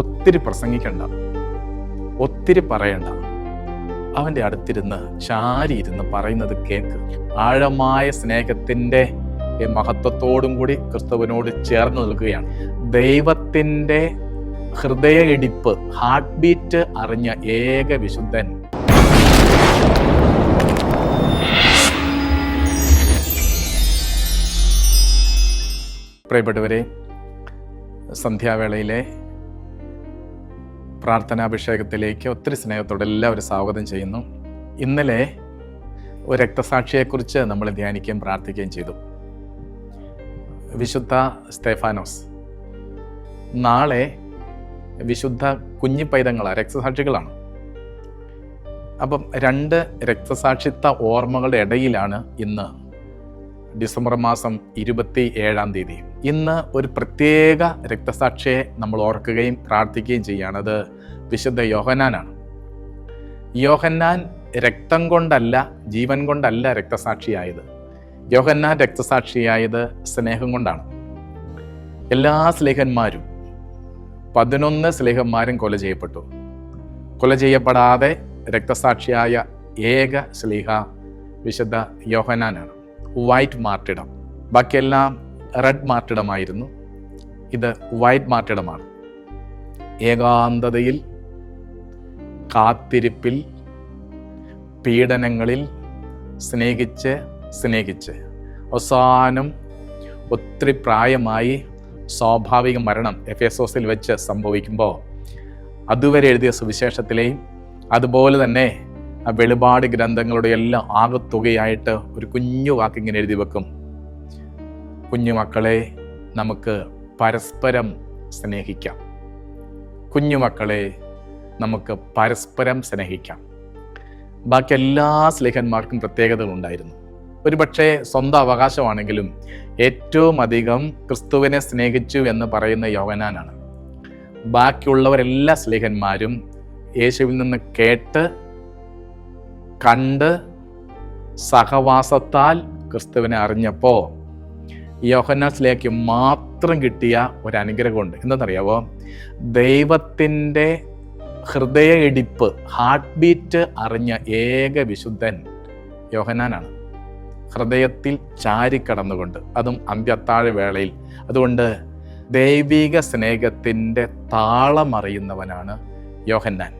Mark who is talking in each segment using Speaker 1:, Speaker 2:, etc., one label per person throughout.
Speaker 1: ഒത്തിരി പ്രസംഗിക്കണ്ട. ഒത്തിരി പറയണ്ട. അവന്റെ അടുത്തിരുന്ന് ചാരി ഇരുന്ന് പറയുന്നത് കേൾക്ക് ആഴമായ സ്നേഹത്തിന്റെ മഹത്വത്തോടും കൂടി ക്രിസ്തുവിനോട് ചേർന്ന് നിൽക്കുകയാണ്. ദൈവത്തിന്റെ ഹൃദയ ഇടിപ്പ് ഹാർട്ട് ബീറ്റ് അറിഞ്ഞ ഏക വിശുദ്ധൻ. പ്രിയപ്പെട്ടവരെ സന്ധ്യാവേളയിലെ പ്രാർത്ഥനാഭിഷേകത്തിലേക്ക് ഒത്തിരി സ്നേഹത്തോടെ എല്ലാവരും സ്വാഗതം ചെയ്യുന്നു. ഇന്നലെ ഒരു രക്തസാക്ഷിയെക്കുറിച്ച് നമ്മൾ ധ്യാനിക്കുകയും പ്രാർത്ഥിക്കുകയും ചെയ്തു. വിശുദ്ധ സ്തേഫാനോസ് നാളെ വിശുദ്ധ കുഞ്ഞി പൈതങ്ങളാണ് രക്തസാക്ഷികളാണ്. അപ്പം രണ്ട് രക്തസാക്ഷിത്വ ഓർമ്മകളുടെ ഇടയിലാണ് ഇന്ന് ഡിസംബർ മാസം ഇരുപത്തി ഏഴാം തീയതി. ഇന്ന് ഒരു പ്രത്യേക രക്തസാക്ഷിയെ നമ്മൾ ഓർക്കുകയും പ്രാർത്ഥിക്കുകയും ചെയ്യുകയാണ് അത് വിശുദ്ധ യോഹന്നാനാണ്. യോഹന്നാൻ രക്തം കൊണ്ടല്ല ജീവൻ കൊണ്ടല്ല രക്തസാക്ഷിയായത്. യോഹന്നാൻ രക്തസാക്ഷിയായത് സ്നേഹം കൊണ്ടാണ്. എല്ലാ സ്ലേഹന്മാരും പതിനൊന്ന് സ്ലേഹന്മാരും കൊല ചെയ്യപ്പെട്ടു. കൊല ചെയ്യപ്പെടാതെ രക്തസാക്ഷിയായ ഏക സ്ലീഹ വിശുദ്ധ യോഹനാനാണ് വൈറ്റ് മാർട്ടിടം. ബാക്കിയെല്ലാം റെഡ് മാർട്ടിടമായിരുന്നു. ഇത് വൈറ്റ് മാർട്ടിടമാണ്. ഏകാന്തതയിൽ കാത്തിരിപ്പിൽ പീഡനങ്ങളിൽ സ്നേഹിച്ച് സ്നേഹിച്ച്. അവസാനം ഒത്തിരി പ്രായമായി സ്വാഭാവിക മരണം എഫ് എസ് ഓസിൽ വെച്ച് സംഭവിക്കുമ്പോൾ അതുവരെ എഴുതിയ സുവിശേഷത്തിലെയും അതുപോലെ തന്നെ ആ വെളിപാട് ഗ്രന്ഥങ്ങളുടെ എല്ലാം ആകത്തുകയായിട്ട് ഒരു കുഞ്ഞു വാക്കിങ്ങനെ എഴുതി വെക്കും. കുഞ്ഞു മക്കളെ നമുക്ക് പരസ്പരം സ്നേഹിക്കാം. കുഞ്ഞുമക്കളെ നമുക്ക് പരസ്പരം സ്നേഹിക്കാം. ബാക്കി എല്ലാ സ്ലേഹന്മാർക്കും പ്രത്യേകതകളുണ്ടായിരുന്നു ഒരുപക്ഷെ സ്വന്തം അവകാശമാണെങ്കിലും ഏറ്റവും അധികം ക്രിസ്തുവിനെ സ്നേഹിച്ചു എന്ന് പറയുന്ന യോവനാനാണ് ബാക്കിയുള്ളവരെല്ലാ സ്ലേഹന്മാരും യേശുവിൽ നിന്ന് കേട്ട് കണ്ട് സഹവാസത്താൽ ക്രിസ്തുവിനെ അറിഞ്ഞപ്പോൾ യോഹനാസിലേക്ക് മാത്രം കിട്ടിയ ഒരു അനുഗ്രഹമുണ്ട്. എന്താണെന്നറിയാവോ? ദൈവത്തിന്റെ ഹൃദയ ഇടിപ്പ് ഹാർട്ട് ബീറ്റ് അറിഞ്ഞ ഏക വിശുദ്ധൻ യോഹനാനാണ് ഹൃദയത്തിൽ ചാരിക്കടന്നുകൊണ്ട് അതും അന്ത്യത്താഴ വേളയിൽ. അതുകൊണ്ട് ദൈവിക സ്നേഹത്തിന്റെ താളമറിയുന്നവനാണ് യോഹന്നാൻ.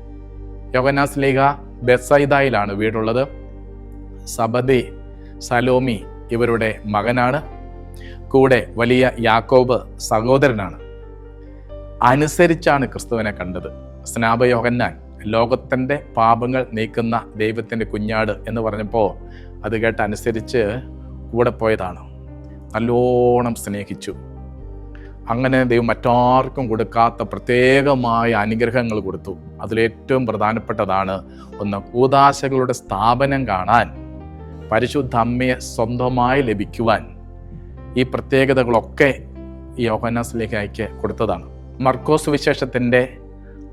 Speaker 1: യോഹന്നാസ് ലീഗ ബെസൈദായിലാണ് വീടുള്ളത്. സബദി സലോമി ഇവരുടെ മകനാണ്. കൂടെ വലിയ യാക്കോബ് സഹോദരനാണ്. അനുസരിച്ചാണ് ക്രിസ്തുവിനെ കണ്ടത്. സ്നാപയോഹന്നാൻ ലോകത്തിന്റെ പാപങ്ങൾ നീക്കുന്ന ദൈവത്തിന്റെ കുഞ്ഞാട് എന്ന് പറഞ്ഞപ്പോൾ അത് കേട്ട് അനുസരിച്ച് കൂടെ പോയതാണ്. നല്ലോണം സ്നേഹിച്ചു. അങ്ങനെ ദൈവം മറ്റാർക്കും കൊടുക്കാത്ത പ്രത്യേകമായ അനുഗ്രഹങ്ങൾ കൊടുത്തു. അതിലേറ്റവും പ്രധാനപ്പെട്ടതാണ് ഒന്ന് കൂതാശകളുടെ സ്ഥാപനം കാണാൻ പരിശുദ്ധ അമ്മയെ സ്വന്തമായി ലഭിക്കുവാൻ ഈ പ്രത്യേകതകളൊക്കെ ഈ യോഹനാസ്ലേഖയ്ക്ക് കൊടുത്തതാണ്. മർക്കോസ് വിശേഷത്തിന്റെ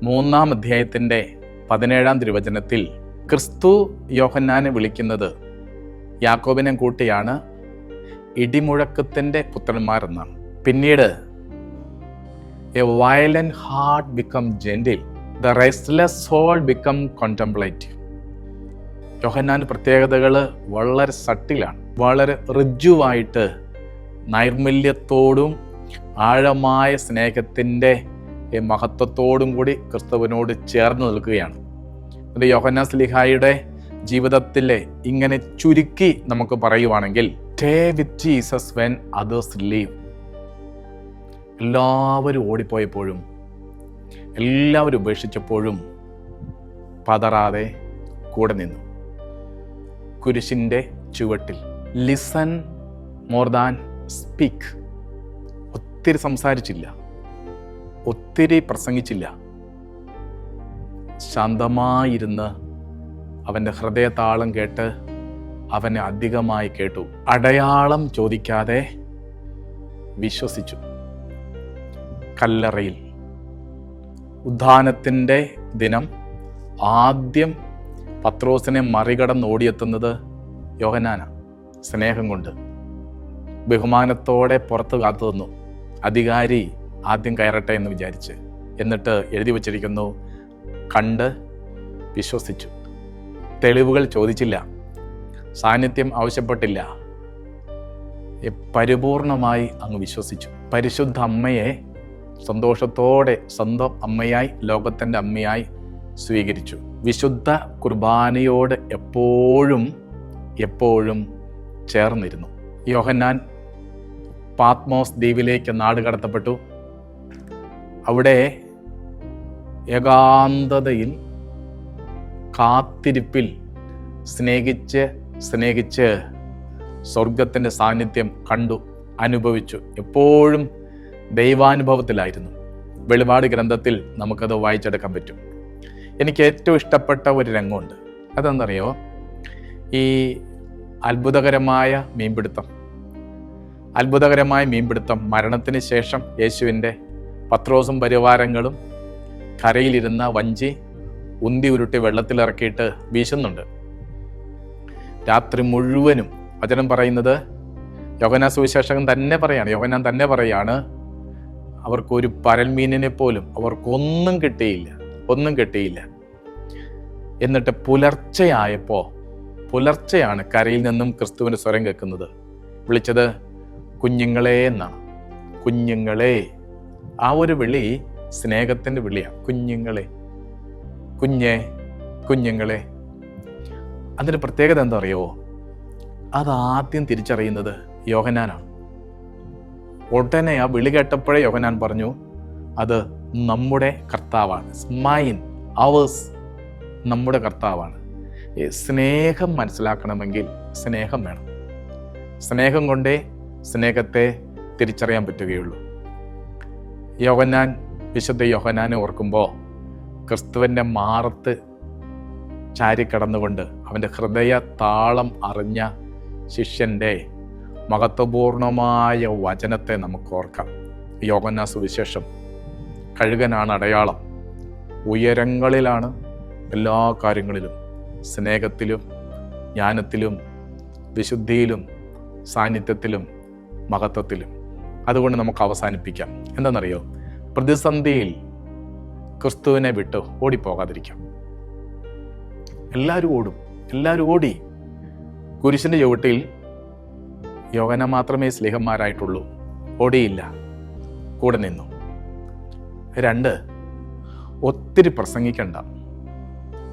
Speaker 1: മൂന്നാം അധ്യായത്തിന്റെ പതിനേഴാം തിരുവചനത്തിൽ ക്രിസ്തു യോഹന്നാനെ വിളിക്കുന്നത് യാക്കോബിനെ കൂട്ടിയാണ് ഇടിമുഴക്കത്തിന്റെ പുത്രന്മാരെന്നാണ് പിന്നീട് a violent heart become gentle the restless soul become contemplate യോഹന്നാന്റെ പ്രത്യേകതകൾ വളരെ സട്ടിലാണ്. വളരെ റിജുവായിട്ട് നൈർമല്യത്തോടും ആഴമായ സ്നേഹത്തിന്റെ മഹത്വത്തോടും കൂടി ക്രിസ്തുവിനോട് ചേർന്ന് നിൽക്കുകയാണ്. അത് യോഹന്നാസ് ലിഹായുടെ ജീവിതത്തിലെ ഇങ്ങനെ ചുരുക്കി നമുക്ക് പറയുവാണെങ്കിൽ stay with Jesus when others leave എല്ലാവരും ഓടിപ്പോയപ്പോഴും എല്ലാവരും ഉപേക്ഷിച്ചപ്പോഴും പതറാതെ കൂടെ നിന്നു. കുരിശിന്റെ ചുവട്ടിൽ ലിസൺ മോർ ദാൻ സ്പീക്ക് ഒത്തിരി സംസാരിച്ചില്ല. ഒത്തിരി പ്രസംഗിച്ചില്ല. ശാന്തമായിരുന്ന് അവന്റെ ഹൃദയതാളം കേട്ട് അവനെ അധികമായി കേട്ടു. അടയാളം ചോദിക്കാതെ വിശ്വസിച്ചു. കല്ലറയിൽ. ഉദ്ധാനത്തിന്റെ ദിനം. ആദ്യം പത്രോസിനെ മറികടന്ന് ഓടിയെത്തുന്നത് യോഹനാന സ്നേഹം കൊണ്ട്. ബഹുമാനത്തോടെ പുറത്ത് കാത്തു നിന്നു. അധികാരി ആദ്യം കയറട്ടെ എന്ന് വിചാരിച്ച് എന്നിട്ട് എഴുതി വച്ചിരിക്കുന്നു കണ്ട് വിശ്വസിച്ചു. തെളിവുകൾ ചോദിച്ചില്ല. സാന്നിധ്യം ആവശ്യപ്പെട്ടില്ല. പരിപൂർണമായി അങ്ങ് വിശ്വസിച്ചു. പരിശുദ്ധ അമ്മയെ സന്തോഷത്തോടെ സ്വന്തം അമ്മയായി ലോകത്തിന്റെ അമ്മയായി സ്വീകരിച്ചു. വിശുദ്ധ കുർബാനയോട് എപ്പോഴും എപ്പോഴും ചേർന്നിരുന്നു. യോഹന്നാൻ പാത്മോസ് ദ്വീപിലേക്ക് നാട് കടത്തപ്പെട്ടു. അവിടെ ഏകാന്തതയിൽ കാത്തിരിപ്പിൽ സ്നേഹിച്ച് സ്നേഹിച്ച് സ്വർഗത്തിന്റെ സാന്നിധ്യം കണ്ടു അനുഭവിച്ചു. എപ്പോഴും ദൈവാനുഭവത്തിലായിരുന്നു. വെളിപാട് ഗ്രന്ഥത്തിൽ നമുക്കത് വായിച്ചെടുക്കാൻ പറ്റും. എനിക്ക് ഏറ്റവും ഇഷ്ടപ്പെട്ട ഒരു രംഗമുണ്ട്. അതെന്തറിയോ? ഈ അത്ഭുതകരമായ മീൻപിടുത്തം. അത്ഭുതകരമായ മീൻപിടുത്തം മരണത്തിന് ശേഷം യേശുവിന്റെ പത്രോസും പരിവാരങ്ങളും കരയിലിരുന്ന വഞ്ചി ഉന്തി ഉരുട്ടി വെള്ളത്തിലിറക്കിയിട്ട് വീശുന്നുണ്ട്. രാത്രി മുഴുവനും വചനം പറയുന്നത് യോഗനാ സുവിശേഷകൻ തന്നെ പറയാണ്. യോഗനാൻ തന്നെ പറയാണ് അവർക്കൊരു പരൽമീനിനെ പോലും അവർക്കൊന്നും കിട്ടിയില്ല ഒന്നും കിട്ടിയില്ല. എന്നിട്ട് പുലർച്ചയായപ്പോൾ പുലർച്ചയാണ് കരയിൽ നിന്നും ക്രിസ്തുവിന്റെ സ്വരം കേൾക്കുന്നത്. വിളിച്ചത് കുഞ്ഞുങ്ങളെ എന്നാണ്. കുഞ്ഞുങ്ങളെ. ആ ഒരു വിളി സ്നേഹത്തിന്റെ വിളിയാണ്. കുഞ്ഞുങ്ങളെ കുഞ്ഞെ കുഞ്ഞുങ്ങളെ. അതിന്റെ പ്രത്യേകത എന്താ അറിയുമോ അതാദ്യം തിരിച്ചറിയുന്നത് യോഹനാനാണ് ഉടനെ ആ വിളി കേട്ടപ്പോഴേ യോഹനാൻ പറഞ്ഞു അത് നമ്മുടെ കർത്താവാണ്. മൈൻ അവേഴ്സ് നമ്മുടെ കർത്താവാണ്. സ്നേഹം മനസ്സിലാക്കണമെങ്കിൽ സ്നേഹം വേണം. സ്നേഹം കൊണ്ടേ സ്നേഹത്തെ തിരിച്ചറിയാൻ പറ്റുകയുള്ളൂ. യോഹന്നാൻ വിശുദ്ധ യോഹനാനെ ഓർക്കുമ്പോൾ ക്രിസ്തുവിന്റെ മാറത്ത് ചാരിക്കടന്നുകൊണ്ട് അവന്റെ ഹൃദയ താളം അറിഞ്ഞ ശിഷ്യന്റെ മഹത്വപൂർണമായ വചനത്തെ നമുക്ക് ഓർക്കാം. യോഗന്ന സുവിശേഷം കഴുകനാണ് അടയാളം. ഉയരങ്ങളിലാണ് എല്ലാ കാര്യങ്ങളിലും സ്നേഹത്തിലും ജ്ഞാനത്തിലും വിശുദ്ധിയിലും സാന്നിധ്യത്തിലും മഹത്വത്തിലും. അതുകൊണ്ട് നമുക്ക് അവസാനിപ്പിക്കാം. എന്താണെന്നറിയോ? പ്രതിസന്ധിയിൽ ക്രിസ്തുവിനെ വിട്ട് ഓടിപ്പോകാതിരിക്കാം. എല്ലാവരും ഓടും. എല്ലാവരും ഓടി. കുരിശിന്റെ ചുവട്ടിൽ യോഗന മാത്രമേ സ്നേഹന്മാരായിട്ടുള്ളൂ ഓടിയില്ല. കൂടെ നിന്നു. രണ്ട് ഒത്തിരി പ്രസംഗിക്കണ്ട.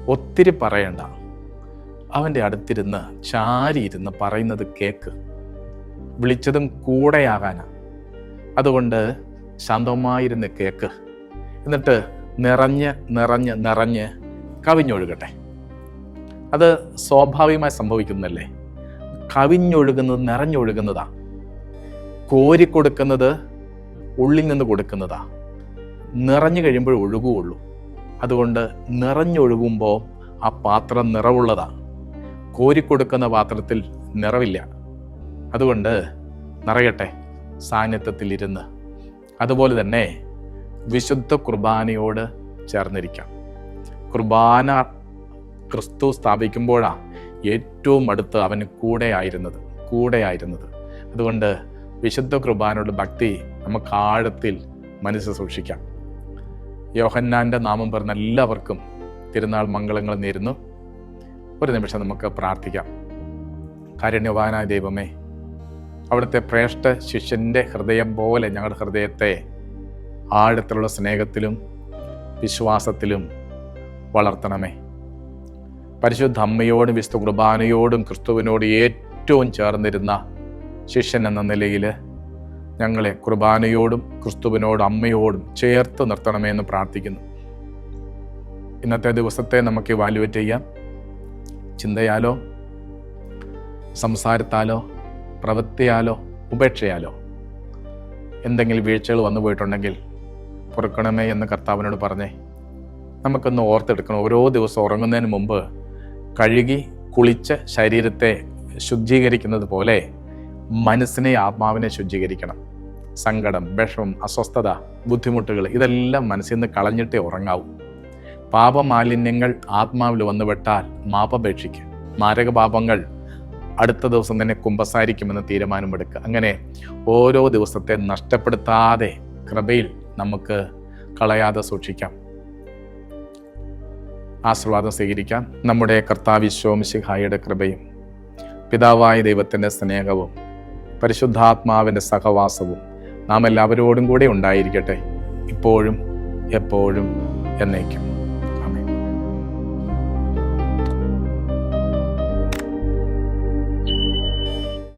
Speaker 1: ഒത്തിരി പറയണ്ട. അവന്റെ അടുത്തിരുന്ന് ചാരിയിരുന്ന് പറയുന്നത് കേക്ക്. വിളിച്ചതും കൂടെയാകാനാ. അതുകൊണ്ട് ശാന്തമായിരുന്ന് കേക്ക്. എന്നിട്ട് നിറഞ്ഞ് നിറഞ്ഞ് നിറഞ്ഞ് കവിഞ്ഞൊഴുകട്ടെ. അത് സ്വാഭാവികമായി സംഭവിക്കുന്നതല്ലേ? കവിഞ്ഞൊഴുകുന്നത് നിറഞ്ഞൊഴുകുന്നതാ. കോരിക്കൊടുക്കുന്നത് ഉള്ളിൽ നിന്ന് കൊടുക്കുന്നതാ. നിറഞ്ഞു കഴിയുമ്പോൾ ഒഴുകുകയുള്ളൂ. അതുകൊണ്ട് നിറഞ്ഞൊഴുകുമ്പോൾ ആ പാത്രം നിറവുള്ളതാ. കോരിക്കൊടുക്കുന്ന പാത്രത്തിൽ നിറവില്ല. അതുകൊണ്ട് നിറയട്ടെ. സാന്നിധ്യത്തിലിരുന്ന്. അതുപോലെ തന്നെ വിശുദ്ധ കുർബാനയോട് ചേർന്നിരിക്കാം. കുർബാന ക്രിസ്തു സ്ഥാപിക്കുമ്പോഴാണ് ഏറ്റവും അടുത്ത് അവന് കൂടെ ആയിരുന്നത് കൂടെ ആയിരുന്നത്. അതുകൊണ്ട് വിശുദ്ധ കുർബാനയുടെ ഭക്തി നമുക്ക് ആഴത്തിൽ മനസ്സ് സൂക്ഷിക്കാം. യോഹന്നാന്റെ നാമം പറഞ്ഞ എല്ലാവർക്കും തിരുനാൾ മംഗളങ്ങൾ നേരുന്നു. ഒരു നിമിഷം നമുക്ക് പ്രാർത്ഥിക്കാം. കാരുണ്യവാനായ ദൈവമേ അവിടുത്തെ പ്രേഷ്ഠ ശിഷ്യന്റെ ഹൃദയം പോലെ ഞങ്ങളുടെ ഹൃദയത്തെ ആഴത്തിലുള്ള സ്നേഹത്തിലും വിശ്വാസത്തിലും വളർത്തണമേ. പരിശുദ്ധ അമ്മയോടും വിശുദ്ധ കുർബാനയോടും ക്രിസ്തുവിനോട് ഏറ്റവും ചേർന്നിരുന്ന ശിഷ്യൻ എന്ന നിലയിൽ ഞങ്ങളെ കുർബാനയോടും ക്രിസ്തുവിനോടും അമ്മയോടും ചേർത്ത് നിർത്തണമേ എന്ന് പ്രാർത്ഥിക്കുന്നു. ഇന്നത്തെ ദിവസത്തെ നമുക്ക് ഇവാലുവേറ്റ് ചെയ്യാം. ചിന്തയാലോ? സംസാരത്താലോ? പ്രവൃത്തിയാലോ ഉപേക്ഷയാലോ? എന്തെങ്കിലും വീഴ്ചകൾ വന്നു പോയിട്ടുണ്ടെങ്കിൽ പൊറുക്കണമേ എന്ന് കർത്താവിനോട് പറഞ്ഞേ. നമുക്കൊന്ന് ഓർത്തെടുക്കണം. ഓരോ ദിവസം ഉറങ്ങുന്നതിന് മുമ്പ് കഴുകി കുളിച്ച് ശരീരത്തെ ശുദ്ധീകരിക്കുന്നത് പോലെ മനസ്സിനെ ആത്മാവിനെ ശുദ്ധീകരിക്കണം. സങ്കടം വിഷമം അസ്വസ്ഥത ബുദ്ധിമുട്ടുകൾ ഇതെല്ലാം മനസ്സിൽ നിന്ന് കളഞ്ഞിട്ടേ ഉറങ്ങാവൂ. പാപമാലിന്യങ്ങൾ ആത്മാവിൽ വന്നുപെട്ടാൽ മാപപേക്ഷിക്കും മാരകപാപങ്ങൾ അടുത്ത ദിവസം തന്നെ കുമ്പസാരിക്കുമെന്ന് തീരുമാനമെടുക്കുക. അങ്ങനെ ഓരോ ദിവസത്തെ നഷ്ടപ്പെടുത്താതെ കൃപയിൽ നമുക്ക് കളയാതെ സൂക്ഷിക്കാം. ആശീർവാദം സ്വീകരിക്കാം. നമ്മുടെ കർത്താവിശ്വമിശിഹായുടെ കൃപയും പിതാവായ ദൈവത്തിന്റെ സ്നേഹവും പരിശുദ്ധാത്മാവിന്റെ സഹവാസവും നാം എല്ലാവരോടും കൂടെ ഉണ്ടായിരിക്കട്ടെ. ഇപ്പോഴും എപ്പോഴും എന്നേക്കും.